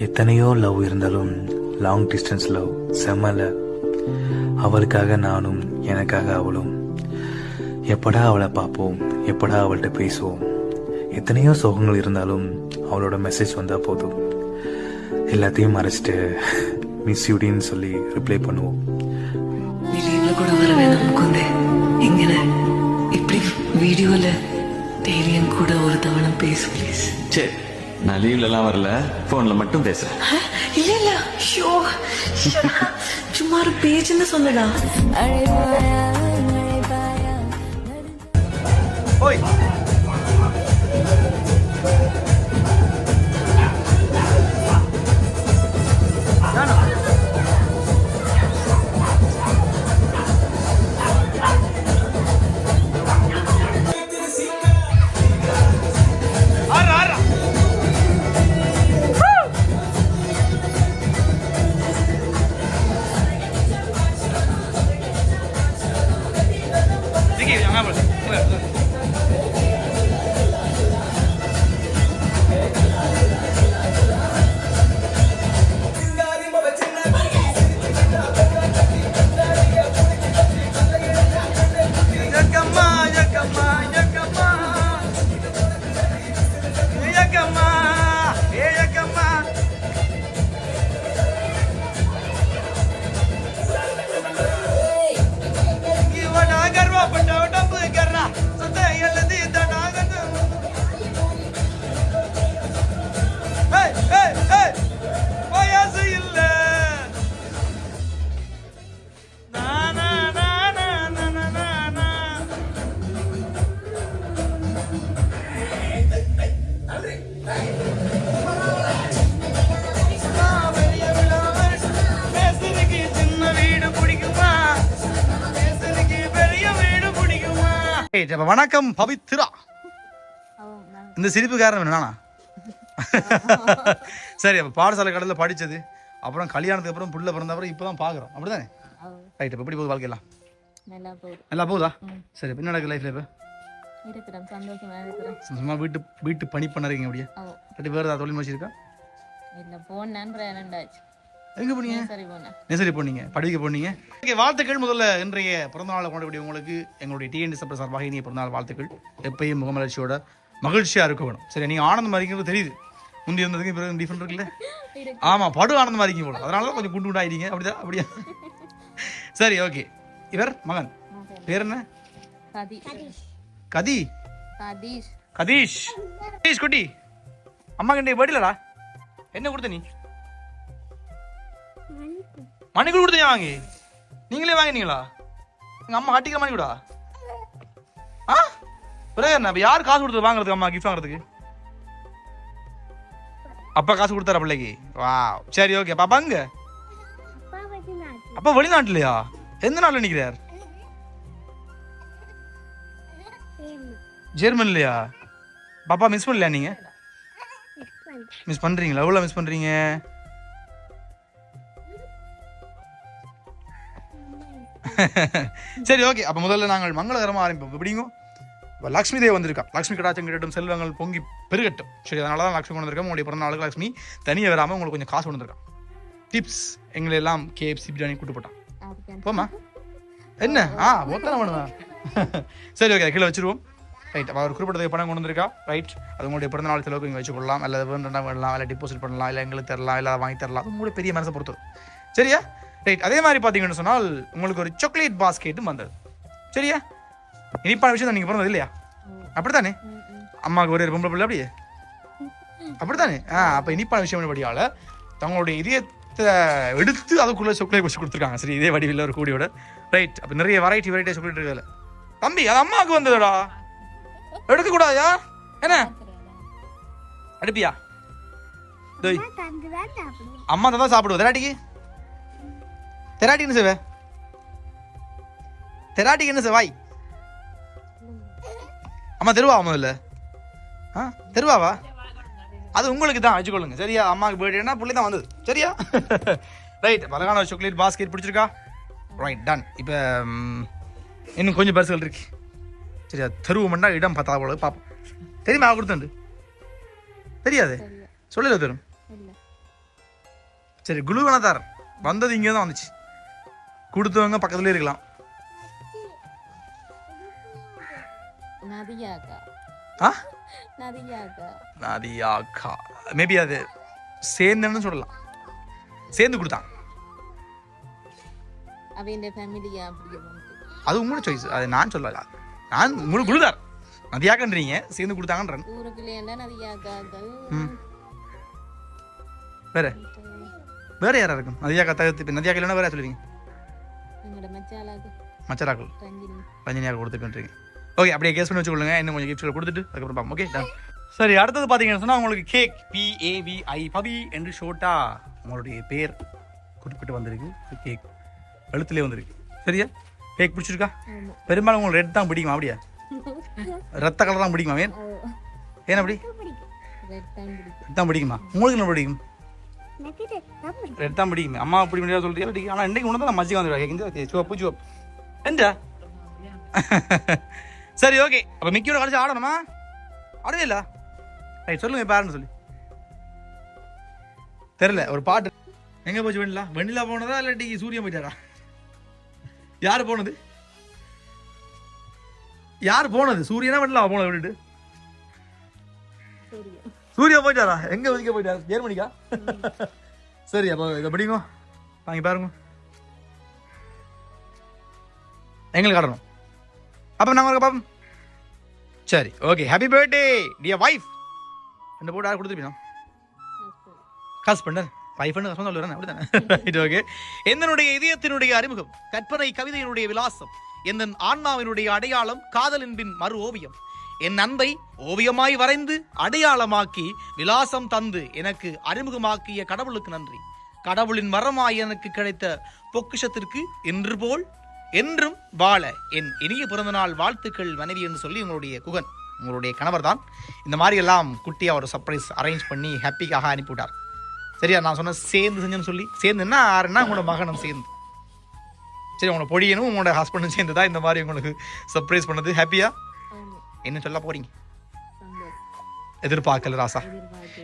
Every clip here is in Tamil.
எத்தனையோ லவ் இருந்தாலும் லாங் டிஸ்டன்ஸ் லவ் செம்மல அவளுக்காக நானும் எனக்காக அவளும். எப்படா அவளை பார்ப்போம் எப்படா அவள்கிட்ட பேசுவோம். எத்தனையோ சோகங்கள் இருந்தாலும் அவளோட மெசேஜ் வந்தால் போதும். எல்லாத்தையும் மறைச்சிட்டு மிஸ் யூடின்னு சொல்லி ரிப்ளை பண்ணுவோம். கூட வர வேணாம் குந்தே. எங்கன? இப்படி வீடியோல டெய்லியும் கூட ஒரு தவணம் பேசு ப்ளீஸ் சரி நான் லீவ்ல எல்லாம் வரல. போன்ல மட்டும் பேசுறேன். இல்ல இல்ல. ஷோ. சும்மா ஒரு பேஜ்னு சொன்னடா. Yakama, ஓகே வணக்கம் பவித்ரா. இந்த சிரிப்பு காரணம் என்னண்ணா சரி அப்போ பாடசாலை கடலில் படித்தது அப்புறம் கல்யாணத்துக்கு அப்புறம் பிள்ளை பிறந்த அப்புறம் இப்போ தான் பார்க்குறோம் அப்படி தானே ரைட் இப்போ எப்படி போகுது வாழ்க்கையெல்லாம் நல்லா போகுதா. சரி என்ன நடக்குது லைஃப்ல இப்போ? சும்மா வீட்டு வீட்டு பணி பண்ணுறீங்க அப்படியே. ரெண்டு பேர் தொழில் முடிச்சிருக்கா இல்லை போன் நண்பர் ரெண்டாச்சு எங்க போனீங்க? நெசரி போனீங்க. படிக்க போனீங்க. ஓகே வாழ்த்துக்கள். முதல்ல இன்றைய பிறந்தநாளை கொண்டாடக்கூடிய உங்களுக்கு எங்களுடைய டிஎன் சப்பர் சார்பாக இனிய பிறந்தநாள் வாழ்த்துக்கள். எப்பயும் முகமலர்ச்சியோட மகிழ்ச்சியா இருக்க வேணும். சரி நீங்க ஆனந்தமா இருக்கீங்க தெரியுது. முந்தி இருந்ததுக்கு பிறகு டிஃபரெண்ட் இருக்குல்ல? ஆமா படு ஆனந்தமா இருக்கீங்க போல. அதனால தான் கொஞ்சம் குண்டு குண்டாயிருங்க அப்படிதான் அப்படியா? சரி ஓகே. இவர் மகன். பேர் என்ன? கதி. கதீஷ். கதீஷ் குட்டி. அம்மா கண்டே படிலடா. என்ன கொடுத்த நீ? மணிக்கூட கொடுத்தியா வாங்கி? நீங்களே வாங்கினீங்களா? எங்க அம்மா கட்டிக்கிற மணி கூடா ஆ என்ன? அப்ப யார் காசு கொடுத்தது வாங்குறதுக்கு அம்மா கிஃப்ட் வாங்குறதுக்கு? அப்பா காசு கொடுத்தாரா பிள்ளைக்கு? வா சரி ஓகே பாப்பா அங்க அப்பா வெளிநாட்டுலயா? எந்த நாட்டுல நிக்கிறார்? ஜெர்மன்லையா? பாப்பா மிஸ் பண்ணலையா நீங்க? மிஸ் பண்றீங்களா? எவ்வளவு மிஸ் பண்றீங்க? சரி ஓகே அப்ப முதல்ல நாங்கள் மங்களகரமா ஆரம்பிப்போம். எப்படிங்க? இப்போ லக்ஷ்மி தேவ் வந்திருக்கா லக்ஷ்மி கடாச்சம் கிட்டட்டும் செல்வங்கள் பொங்கி பெருகட்டும். சரி அதனால தான் லக்ஷ்மி கொண்டு வந்திருக்கோம் உங்களுடைய பிறந்த நாளுக்கு லக்ஷ்மி தனியாக வராமல் உங்களுக்கு கொஞ்சம் காசு கொண்டு வந்திருக்கான் டிப்ஸ் எங்களை எல்லாம் கேஎஃப்சி பிரியாணி கூட்டு போட்டான். போமா என்ன? ஆ ஒத்தனை பண்ணுவா சரி ஓகே கீழே வச்சிருவோம். ரைட் அவர் குறிப்பிட்டதுக்கு பணம் கொண்டு வந்திருக்கா? ரைட் அது உங்களுடைய பிறந்த நாள் செலவுக்கு நீங்கள் வச்சுக்கொள்ளலாம் அல்லது வேண்டாம் விடலாம் இல்லை டிபாசிட் பண்ணலாம். இல்லை எங்களுக்கு தரலாம். இல்லை வாங்கி தரலாம். அது உங்களுடைய பெரிய மனசை பொறுத்தது. சரியா? ரைட் அதே மாதிரி பார்த்தீங்கன்னு சொன்னால் உங்களுக்கு ஒரு சாக்லேட் பாஸ்கெட்டும் வந்தது. சரியா? இனிப்பான விஷயம் நீங்கள் பிறந்தது இல்லையா? அப்படித்தானே? அம்மாவுக்கு ஒரு பொம்பளை பிள்ளை அப்படியே? அப்படித்தானே? ஆ அப்போ இனிப்பான விஷயம் படியால் தங்களுடைய இதயத்தை எடுத்து அதுக்குள்ளே சாக்லேட் வச்சு கொடுத்துருக்காங்க. சரி இதே வடிவில் ஒரு கூடியோட. ரைட் அப்போ நிறைய வெரைட்டி வெரைட்டி சாக்லேட் இருக்குதுல தம்பி அது அம்மாவுக்கு வந்ததுடா. எடுக்கக்கூடாதா? என்ன? அடுப்பியா? டேய். அம்மா தான் சாப்பிடுவோம் தெராட்டிக்கு. தெராட்டிக்கு என்ன செய்வே தெராட்டிக்கு என்ன செவாய் அம்மா தெருவா முதல்ல ஆ தெருவாவா அது உங்களுக்கு தான் வச்சுக்கொள்ளுங்க சரியா அம்மாவுக்கு பர்த்டேனா புள்ளி தான் வந்தது. சரியா ரைட் அழகான சாக்லேட் பாஸ்கெட் பிடிச்சிருக்கா? ரைட் டன் இப்போ இன்னும் கொஞ்சம் பரிசுகள் இருக்கு. சரியா தெருவுமெண்டா இடம் பத்தா போல பார்ப்போம் தெரியுமா கொடுத்துண்டு தெரியாது? சொல்லல தரும் சரி குழு வேணா தரேன் வந்தது இங்கே தான் வந்துச்சு. கொடுத்தவங்க பக்கத்துலேயே இருக்கலாம். நதியாக்கா. ஆ? நதியாக்கா. மேபி அது சேர்ந்தேன்னு சொல்லலாம். சேர்ந்து கொடுத்தான். அது உங்களோட சாய்ஸ் அது நான் சொல்லல. நான் முழு குழுதார் நதியாக்கன்றீங்க சேர்ந்து கொடுத்தாங்கன்றேன். நதியாக்காக்கள் வேற? வேற யாரா இருக்கும்? நதியாக்கா தவிர்த்து நதியாக்கா இல்லைன்னா வேற சொல்லுவீங்க. எங்களோட மச்சாலாக்கு மச்சராக்கள் ரஞ்சினி. ரஞ்சினியாக கொடுத்துக்கின்றீங்க ஓகே அப்படியே கேஸ் பண்ணி வச்சுக்கொள்ளுங்க. இன்னும் கொஞ்சம் கிஃப்ட்கள் கொடுத்துட்டு அதுக்கப்புறம் பார்ப்போம் ஓகே டன் சரி அடுத்தது பார்த்தீங்கன்னு சொன்னால் உங்களுக்கு கேக் பிஏவிஐ பவி என்று ஷோட்டா உங்களுடைய பேர் குறிப்பிட்டு வந்திருக்கு. கேக் எழுத்துலேயே வந்திருக்கு. சரியா? கேக் பிடிச்சிருக்கா? பெரும்பாலும் உங்களுக்கு ரெட் தான் பிடிக்குமா அப்படியா? ரத்த கலர் தான் பிடிக்குமா ஏன்? ஏன் அப்படி? ரெட் தான் பிடிக்குமா? உங்களுக்கு என்ன பிடிக்கும்? ரெட் தான் பிடிக்குமே. அம்மா அப்படி முடியாது சொல்றீங்க ஆனால் இன்றைக்கு உணர்ந்து நான் மஜ்ஜிகா வந்துடுவேன் இந்த சிவப்பு சிவப்பு. எந்த சரி ஓகே. அப்போ மிக்கியோட கழிச்சு ஆடணுமா? ஆடவே இல்லை. ரைட் சொல்லுங்க பாருன்னு சொல்லி. தெரில ஒரு பாட்டு. எங்கே போச்சு வெண்ணிலா? வெண்ணிலா போனதா இல்லாட்டி சூரியன் போயிட்டாரா? யார் போனது? யார் போனது? சூரியனா வெண்ணிலா போனது விட்டுட்டு? சூர்யா போயிட்டாரா? எங்க ஒதுக்க போயிட்டாரு? ஜெர்மனிக்கா சரி அப்போ இதை படிங்க. வாங்கி பாருங்க. எங்களுக்கு காட்டணும். அப்போ நாங்கள் பாப்போம் சரி okay happy birthday dear wife ரெண்டு போட்டு யார் கொடுத்துருப்பீங்க? ஹஸ்பண்ட் வைஃப்னு ஹஸ்பண்ட் சொல்லுறேன் அப்படிதானே ரைட் ஓகே என்னுடைய இதயத்தினுடைய அறிமுகம் கற்பனை கவிதையினுடைய விலாசம் எந்த ஆன்மாவினுடைய அடையாளம் காதலின்பின் மறு ஓவியம். என் அன்பை ஓவியமாய் வரைந்து அடையாளமாக்கி விலாசம் தந்து எனக்கு அறிமுகமாக்கிய கடவுளுக்கு நன்றி. கடவுளின் வரமாய் எனக்கு கிடைத்த பொக்கிஷத்திற்கு இன்று போல் என்றும் வாழ என் இனிய பிறந்தநாள் வாழ்த்துக்கள் மனைவி என்று சொல்லி உங்களுடைய குகன் உங்களுடைய கணவர் தான். இந்த மாதிரி எல்லாம் குட்டியாக ஒரு சர்ப்ரைஸ் அரேஞ்ச் பண்ணி ஹாப்பிக்காக அனுப்பிவிட்டார். சரியா நான் சொன்ன சேர்ந்து செஞ்சேன்னு சொல்லி. சேர்ந்துன்னா யாருன்னா உங்களோட மகனும் சேர்ந்து. சரி உங்களோட பொடியனும் உங்களோட ஹஸ்பண்டும் சேர்ந்து தான் இந்த மாதிரி உங்களுக்கு சர்ப்ரைஸ் பண்ணது. ஹாப்பியா என்ன சொல்ல போறீங்க? எதிர்பார்க்கல ராசா.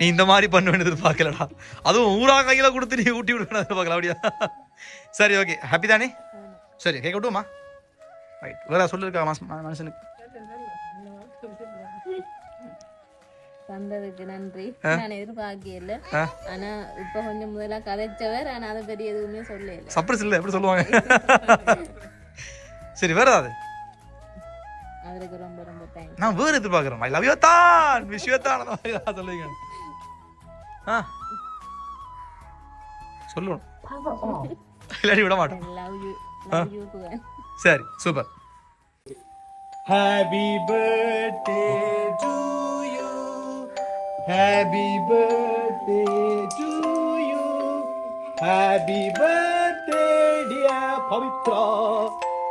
நீ இந்த மாதிரி பண்ணுவேன்னு எதிர்பார்க்கலடா. அதுவும் ஊரா கையில கொடுத்து நீ ஊட்டி விடுவேன் எதிர்பார்க்கல அப்படியா? சரி ஓகே ஹாப்பி தானே? சரி கேட்க விட்டுமா ரைட் வேற சொல்லிருக்கா மனுஷனுக்கு தந்ததுக்கு நன்றி. நான் எதிர்பார்க்கல. ஆனா இப்ப கொஞ்சம் முதல்ல கதைச்சவர் ஆனா அதை பற்றி எதுவுமே சொல்லல. சர்ப்ரைஸ் இல்லை எப்படி சொல்லுவாங்க? சரி வேற ஏதாவது? அவருக்கு ரொம்ப ரொம்ப தேங்க்ஸ் நான் வேற எதிர்பார்க்குறேன் ஐ லவ் யூ தான். விஷ் யூ தான். அந்த மாதிரி சொல்லுங்க ஆ. சொல்லணும். இல்லாட்டி விட மாட்டோம். லவ் யூ லவ் யூ சரி super. Happy birthday to you happy birthday to you happy birthday dear Pavithra